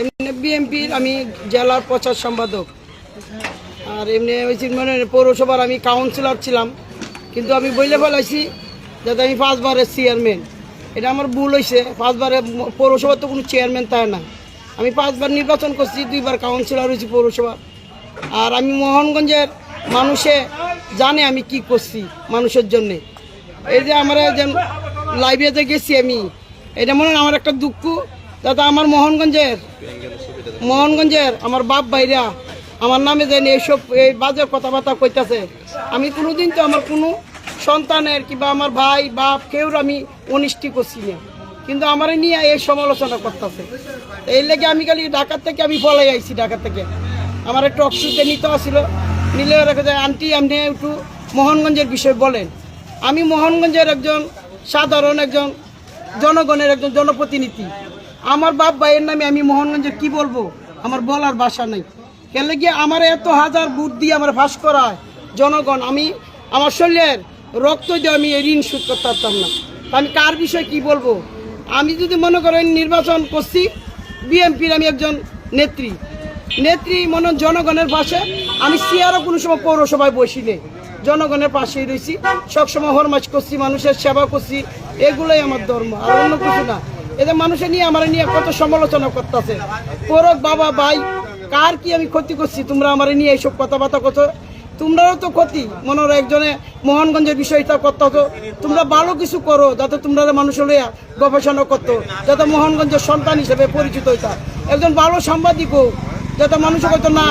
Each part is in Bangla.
এমনি বিএমপির আমি জেলার প্রচার সম্পাদক। আর এমনি হয়েছি মানে পৌরসভার আমি কাউন্সিলর ছিলাম। কিন্তু আমি বইলে ফেলাইছি যাতে আমি পাঁচবারের চেয়ারম্যান এটা আমার ভুল হয়েছে পাঁচবারে পৌরসভার তো কোনো চেয়ারম্যান তাই না। আমি পাঁচবার নির্বাচন করছি, দুইবার কাউন্সিলর হয়েছি পৌরসভা আর আমি মোহনগঞ্জের মানুষে জানে আমি কি করছি মানুষের জন্যে। এই যে আমরা যে লাইব্রেরিতে গেছি আমি, এটা মনে হয় আমার একটা দুঃখ। যাতে আমার মোহনগঞ্জের। মোহনগঞ্জের আমার বাপ ভাইরা, আমার নামে যেন এইসব এই বাজে কথাবার্তা কইতাছে। আমি কোনোদিন তো আমার কোনো সন্তানের কিংবা আমার ভাই, বাপ কেউ আমি অনিষ্টি করছি না। কিন্তু আমার নিয়ে এই সমালোচনা করতেছে। এই লেগে আমি খালি ঢাকার থেকে আমি পলাই আইছি ঢাকা থেকে। আমার একটু অক্সিজে নিতে আসছিল নিলে রেখে যায় আন্টি, আপনি একটু মোহনগঞ্জের বিষয় বলেন। আমি মোহনগঞ্জের একজন সাধারণ একজন জনগণের একজন জনপ্রতিনিধি। আমার বাপ ভাইয়ের নামে আমি মোহনগঞ্জের কি বলব? আমার বলার ভাষা নেই। কেলে গিয়ে আমার এত হাজার বুট দিয়ে আমার ফাঁস করায়? জনগণ, আমি আমার শরীরের রক্ত দিয়ে আমি এই ঋণ শোধ করতে পারতাম না। আমি কার বিষয়ে কি বলব? আমি যদি মনে করেন নির্বাচন করছি, বিএনপির আমি একজন নেত্রী। নেত্রী মনে জনগণের পাশে। আমি সিয়ারও কোনো সময় পৌরসভায় বসি নেই। জনগণের পাশেই রয়েছি। সবসময় হরমাজ করছি, মানুষের সেবা করছি। এগুলোই আমার ধর্ম, আর অন্য কিছু না। এদের মানুষের নিয়ে আমার নিয়ে কত সমালোচনা করতেছে। পরক বাবা ভাই কার কি আমি ক্ষতি করছি? তোমরা আমার নিয়ে এইসব কথাবার্তা করছ? তোমরাও তো ক্ষতি। মনে হয় একজনে মোহনগঞ্জের বিষয়টা করতে হতো তোমরা ভালো কিছু করো যাতে তোমরা মানুষ লইয়া গবেষণা করতো যাতে মোহনগঞ্জের সন্তান হিসেবে পরিচিত হইতা। একজন ভালো সাংবাদিক হোক যাতে মানুষ কইতো না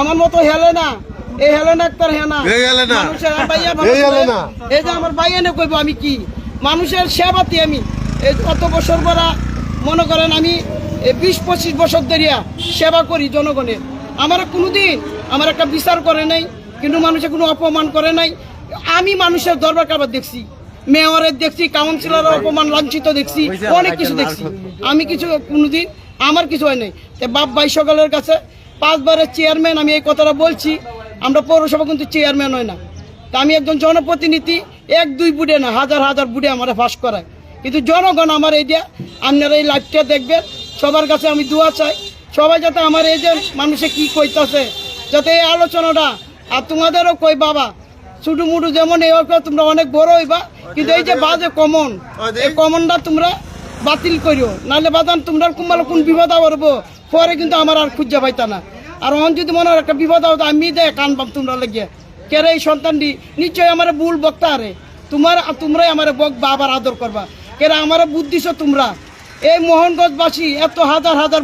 আমার মতো হেলে না। এই হেলেন আক্তার হেনা। মানুষের এই যে আমার বাইয়া নে কইব আমি কি? মানুষের সেবাতে আমি এই কত বছর পরা মনে করেন আমি বিশ পঁচিশ বছর ধরিয়া সেবা করি জনগণের। আমার কোনোদিন আমার একটা বিচার করে নাই, কিন্তু মানুষে কোনো অপমান করে নাই। আমি মানুষের দরবার কারবার দেখছি, মেয়রের দেখছি, কাউন্সিলরের অপমান, লাঞ্ছিত দেখছি, অনেক কিছু দেখছি। আমি কিছু কোনোদিন আমার কিছু হয় নাই। বাপ ভাই সকলের কাছে পাঁচবারের চেয়ারম্যান আমি এই কথাটা বলছি, আমরা পৌরসভা কিন্তু চেয়ারম্যান হয় না। তা আমি একজন জনপ্রতিনিধি, এক দুই বুড়ে না, হাজার হাজার বুড়ে আমার ফাঁস করায়। কিন্তু জনগণ আমার এই যে আপনারা এই লাইভটা দেখবেন, সবার কাছে আমি দোয়া চাই। সবাই যাতে আমার এই যে মানুষে কি কইতাছে, যাতে এই আলোচনাটা, আর তোমাদেরও কই বাবা ছুটু মুটু যেমন এই তোমরা অনেক বড় হইবা, কিন্তু এই যে বাজে কমন, এই কমনটা তোমরা বাতিল করিও। নাহলে বাদান তোমরা কোনবাল কোন বিপদ করব পরে কিন্তু আমার আর খুঁজে পাইতা না। আর অন যদি মনে একটা বিপদ আমি দেয় কান পাম তোমরা লেগে কেরে এই সন্তানটি? নিশ্চয়ই আমার ভুল বক্তা আরে। তোমার তোমরাই আমার বক বা আবার আদর করবা। কেন আমার বুদ্ধিছ তোমরা? এই মোহনগঞ্জবাসী এত হাজার হাজার